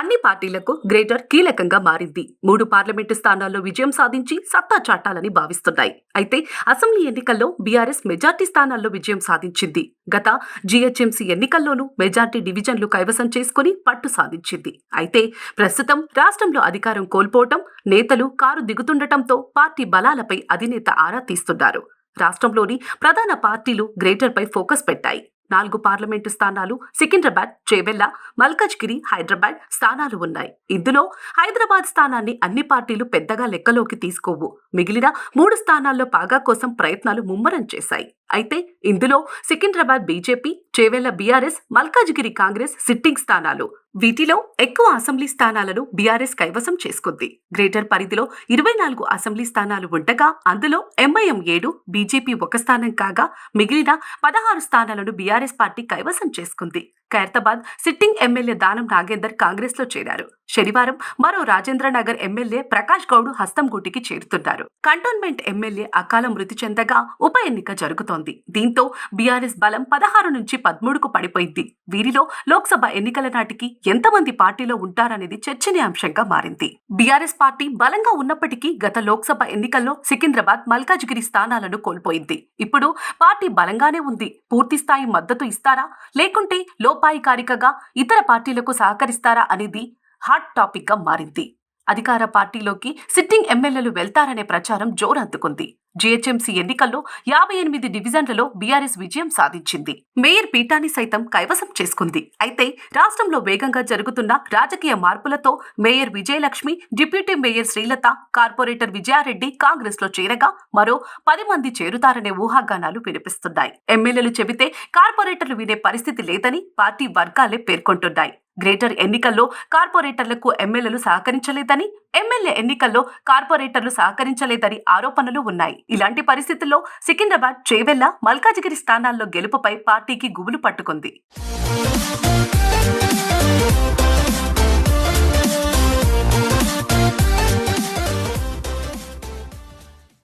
అన్ని పార్టీలకు గ్రేటర్ కీలకంగా మారింది. మూడు పార్లమెంటు స్థానాల్లో విజయం సాధించి సత్తా చాటాలని భావిస్తున్నాయి. అయితే అసెంబ్లీ ఎన్నికల్లో బీఆర్ఎస్ మెజార్టీ స్థానాల్లో విజయం సాధించింది. గత జీహెచ్ఎంసీ ఎన్నికల్లోనూ మెజార్టీ డివిజన్లు కైవసం చేసుకుని పట్టు సాధించింది. అయితే ప్రస్తుతం రాష్ట్రంలో అధికారం కోల్పోవటం నేతలు కారు దిగుతుండటంతో పార్టీ బలాలపై అధినేత ఆరా తీస్తున్నారు. రాష్ట్రంలోని ప్రధాన పార్టీలు గ్రేటర్పై ఫోకస్ పెట్టాయి. నాలుగు పార్లమెంటు స్థానాలు సికింద్రాబాద్ చేవెల్ల మల్కజ్గిరి హైదరాబాద్ స్థానాలు ఉన్నాయి. ఇందులో హైదరాబాద్ స్థానాన్ని అన్ని పార్టీలు పెద్దగా లెక్కలోకి తీసుకోవు. మిగిలిన మూడు స్థానాల్లో పాగా కోసం ప్రయత్నాలు ముమ్మరం చేశాయి. అయితే ఇందులో Secunderabad BJP Chevella BRS Malkajgiri Congress sitting స్థానాలు. వీటిలో ఎక్కువ అసెంబ్లీ స్థానాలను బీఆర్ఎస్ కైవసం చేసుకుంది. గ్రేటర్ పరిధిలో ఇరవై నాలుగు అసెంబ్లీ స్థానాలు ఉండగా అందులో ఎంఐఎం ఏడు బీజేపీ ఒక స్థానం కాగా మిగిలిన పదహారు స్థానాలను బీఆర్ఎస్ పార్టీ కైవసం చేసుకుంది. ఖైరతాబాద్ సిట్టింగ్ ఎమ్మెల్యే దానం నాగేందర్ కాంగ్రెస్లో చేరారు. శనివారం మరో రాజేంద్రనగర్ ఎమ్మెల్యే ప్రకాష్ గౌడ్ హస్తంగూటికి చేరుతున్నారు. కంటోన్మెంట్ ఎమ్మెల్యే అకాల మృతి చెందగా ఉప ఎన్నిక జరుగుతోంది. దీంతో బీఆర్ఎస్ బలం పదహారు నుంచి పదమూడుకు పడిపోయింది. వీరిలో లోక్సభ ఎన్నికల నాటికి ఎంతమంది పార్టీలో ఉంటారనేది చర్చనీయాంశంగా మారింది. బీఆర్ఎస్ పార్టీ బలంగా ఉన్నప్పటికీ గత లోక్సభ ఎన్నికల్లో సికింద్రాబాద్ మల్కాజ్గిరి స్థానాలను కోల్పోయింది. ఇప్పుడు పార్టీ బలంగానే ఉంది. పూర్తి స్థాయి మద్దతు ఇస్తారా? లేకుంటే లోపాయికారికగా ఇతర పార్టీలకు సహకరిస్తారా అనేది హాట్ టాపిక్గా మారింది. అధికార పార్టీలోకి సిట్టింగ్ ఎమ్మెల్యేలు వెళ్తారనే ప్రచారం జోరందుకుంది. జీహెచ్ఎంసీ ఎన్నికల్లో యాభై ఎనిమిది డివిజన్లలో బీఆర్ఎస్ విజయం సాధించింది. మేయర్ పీఠాన్ని సైతం కైవసం చేసుకుంది. అయితే రాష్ట్రంలో వేగంగా జరుగుతున్న రాజకీయ మార్పులతో mayor Vijayalakshmi deputy mayor Srilatha corporator Vijaya Reddy కాంగ్రెస్లో చేరగా మరో పది మంది చేరుతారనే ఊహాగానాలు వినిపిస్తున్నాయి. ఎమ్మెల్యేలు చెబితే కార్పొరేటర్లు వినే పరిస్థితి లేదని పార్టీ వర్గాలే పేర్కొంటున్నాయి. గ్రేటర్ ఎన్నికల్లో కార్పొరేటర్లకు ఎమ్మెల్యేలు సహకరించలేదని ఎమ్మెల్యే ఎన్నికల్లో కార్పొరేటర్లు సహకరించలేదని ఆరోపణలు ఉన్నాయి. ఇలాంటి పరిస్థితుల్లో సికింద్రాబాద్ చేవెళ్ళ మల్కాజిగిరి స్థానాల్లో గెలుపుపై పార్టీకి గుబులు పట్టుకుంది.